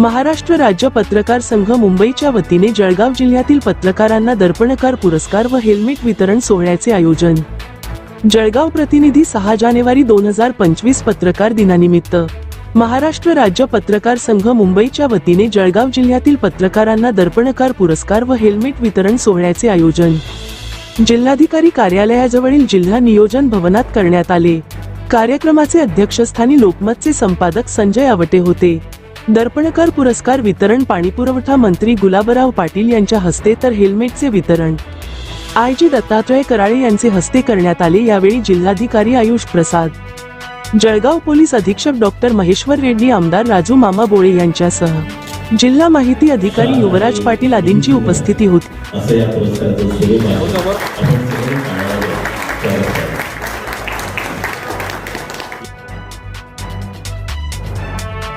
महाराष्ट्र राज्य पत्रकार संघ मुंबईच्या वतीने जळगाव जिल्ह्यातील पत्रकारांना दर्पणकार पुरस्कार व हेल्मेट वितरण सोहळ्याचे आयोजन. जळगाव प्रतिनिधी सहा जानेवारी दोन हजार पंचवीस पत्रकार दिनानिमित्त. महाराष्ट्र राज्य पत्रकार संघ मुंबईच्या वतीने जळगाव जिल्ह्यातील पत्रकारांना दर्पणकार पुरस्कार व हेल्मेट वितरण सोहळ्याचे आयोजन. जिल्हाधिकारी कार्यालयाजवळील जिल्हा नियोजन भवनात करण्यात आले. कार्यक्रमाचे अध्यक्षस्थानी लोकमतचे संपादक संजय आवटे होते. दर्पणकर पुरस्कार वितरण पाणीपुरवठा मंत्री गुलाबराव पाटील यांच्या हस्ते तर हेल्मेटचे वितरण. आय. जी. दत्तात्रय कराळे यांचे हस्ते करण्यात आले यावेळी जिल्हाधिकारी आयुष प्रसाद. जळगाव पोलीस अधीक्षक डॉक्टर महेश्वर रेड्डी आमदार राजू मामा बोळे यांच्यासह. जिल्हा माहिती अधिकारी युवराज पाटील आदींची उपस्थिती होती.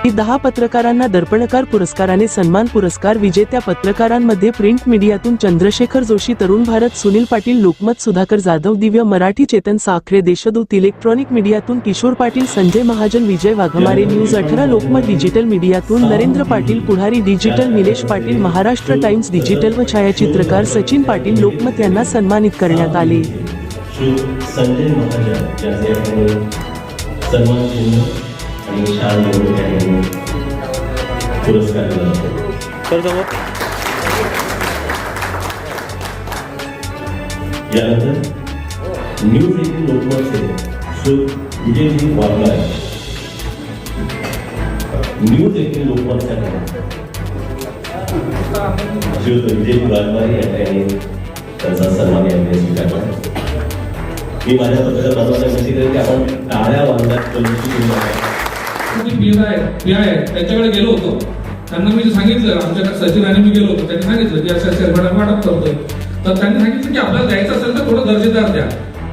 ही दहा पत्रकारांना दर्पणकार पुरस्काराने सन्मान पुरस्कार विजेत्या पत्रकारांमध्ये प्रिंट मीडियातून चंद्रशेखर जोशी तरुण भारत सुनील पाटील लोकमत सुधाकर जाधव दिव्य मराठी चेतन साखरे देशदूत इलेक्ट्रॉनिक मीडियातून किशोर पाटील संजय महाजन विजय वाघमारे न्यूज अठरा Lokmat digital मीडियातून Narendra Patil Pudhari digital Nilesh Patil Maharashtra Times digital व छायाचित्रकार सचिन पाटील लोकमत यांना सन्मानित करण्यात आले. संजय महाजन सन्मान चिन्ह आणि त्या ठिकाणी पुरस्कार दिला जातो यानंतर न्यूज एटीन लोकमतचे श्री विजयजी वाघमारे न्यूज एटीन लोकमतसाठी श्रीयुत विजयजी वाघमारे या ठिकाणी त्यांचा सन्मान यांनी स्वीकारला मी माझ्या पत्रकार बांधवांना विनंती करेन की आपण टाळ्या वाजवण्यात कलमची सुरू आहे पी आय पी आय त्यांच्याकडे गेलो होतो. त्यांना मी सांगितलं आमच्याकडे सचिन आणि मी गेलो होतो त्यांनी सांगितलं की असं असं आम्ही वाटप करतोय. तर त्यांनी सांगितलं की आपल्याला द्यायचं असेल तर थोडं दर्जेदार द्या.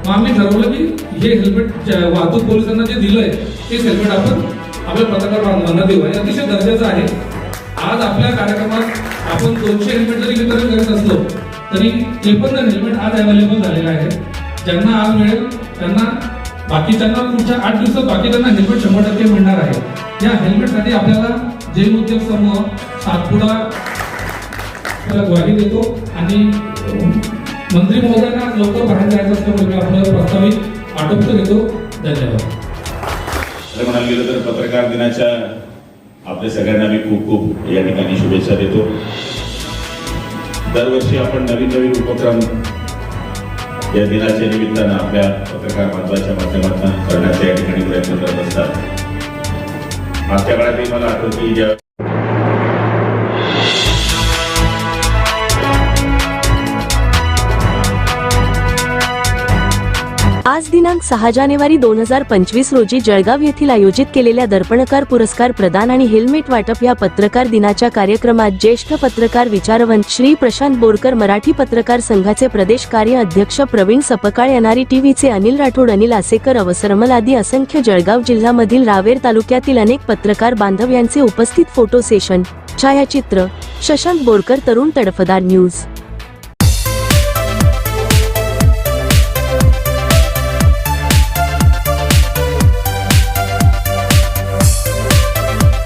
मग आम्ही ठरवलं की हे हेल्मेट वाहतूक पोलिसांना जे दिलंय तेच हेल्मेट आपण आपल्या पत्रकार बांधवांना देऊ. आणि अतिशय दर्जाचं आहे. आज आपल्या कार्यक्रमात आपण दोनशे हेल्मेट जरी वितरण करत असलो तरी त्रेपन्न हेल्मेट आज अवेलेबल झालेलं आहे. ज्यांना आज मिळेल त्यांना बाकी त्यांना पुढच्या आठ दिवसात बाकी त्यांना हेल्मेट शंभर टक्के मिळणार आहे. या हेल्मेटसाठी आपल्याला जैन उद्योग समूह सातपुडा ग्वाही देतो. आणि मंत्री महोदयांना लवकर बाहेर जायचं असल्यामुळे म्हणजे आपल्याला प्रस्तावित आटोपतो घेतो. धन्यवाद. तर म्हणायला गेलं तर पत्रकार दिनाच्या आपल्या सगळ्यांना मी खूप खूप या ठिकाणी शुभेच्छा देतो. दरवर्षी आपण नवीन नवीन उपक्रम या दिनाच्या निमित्तानं आपल्या पत्रकार बांधवाच्या माध्यमातून करण्याचा या ठिकाणी प्रयत्न करत असतात. मागच्या काळातही मला आठवते ज्या दिनांक सहा जानेवारी दोन हजार पंचवीस रोजी जळगाव येथील आयोजित केलेल्या दर्पणकार पुरस्कार प्रदान आणि हेल्मेट वाटप या पत्रकार दिनाच्या कार्यक्रमात ज्येष्ठ पत्रकार विचारवंत श्री प्रशांत बोरकर मराठी पत्रकार संघाचे प्रदेश कार्य अध्यक्ष प्रवीण सपकाळ येणारी टीव्हीचे अनिल राठोड अनिल आसेकर अवसरमल आदी असंख्य जळगाव जिल्ह्यामधील रावेर तालुक्यातील अनेक पत्रकार बांधव यांचे उपस्थित फोटो सेशन छायाचित्र शशांक बोरकर तरुण तडफदार न्यूज.